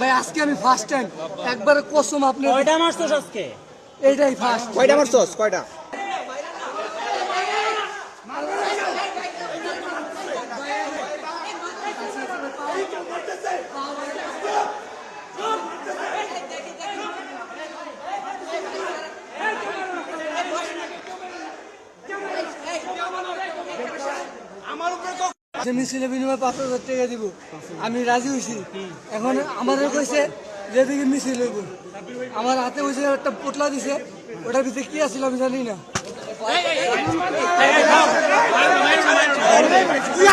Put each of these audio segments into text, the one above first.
ভাই আজকে আমি ফার্স্ট টাইম একবারে কসম আপনি কয়টা মারছস আজকে? এইটাই ফার্স্ট কয়টা মারছস? কয়টা? যে মিছিলে বিনিময়ে পাঁচ হাজার টাকা দিব। আমি রাজি হয়েছি। এখন আমাদের কইছে যেদিকে মিছিল হইব। আমার হাতে হয়েছে একটা পোটলা দিছে। ওটার ভিতরে কি আছিল আমি জানি না।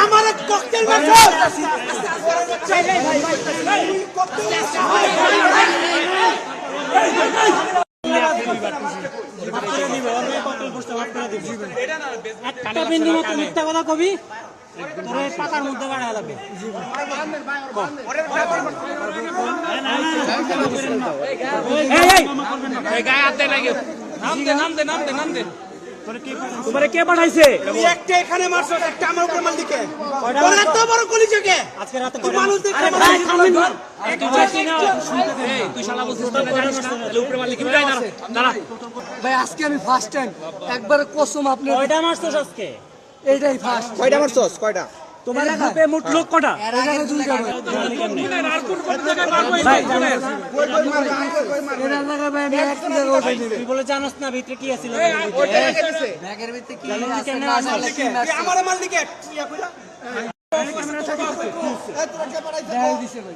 আমার ককটেল একটা বিন্দু মতো মিথ্যা কথা কবি। তোর মধ্যে বাড়া লাগবে। তোমারে কে পাঠাইছে একটা এখানে মারছস একটা আমার উপরে মাল দিকে। এত বড় কলিজা কে আজকে রাতে মানুষ দেখে ভাই, থামেন না। তুই বেশি না। ভাই আজকে আমি ফার্স্ট টাইম একবারে কসম আপনি কয়টা আজকে? এইটাই ফার্স্ট কয়টা মারছস কয়টা? তোমার গ্রুপে মোট লোক কটা? তুই বলে জানোস না ভিতরে কি আছিল ব্যাগের ভিতরে কি আছে? কেমনে না আছে? জানলে কি তুই আমার মাল দিকে ইয়া কইরা দেখাই দিছে ভাই।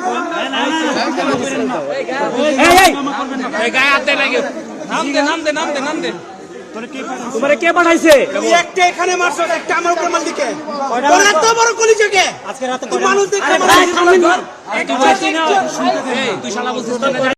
তোমারে কে পাঠাইছে? একটা এখানে মারছস একটা আমার উপরে মাল দিকে। এত বড় কলিজা কে? আজকে রাতে মানুষ দেখে। তুই বেশি না।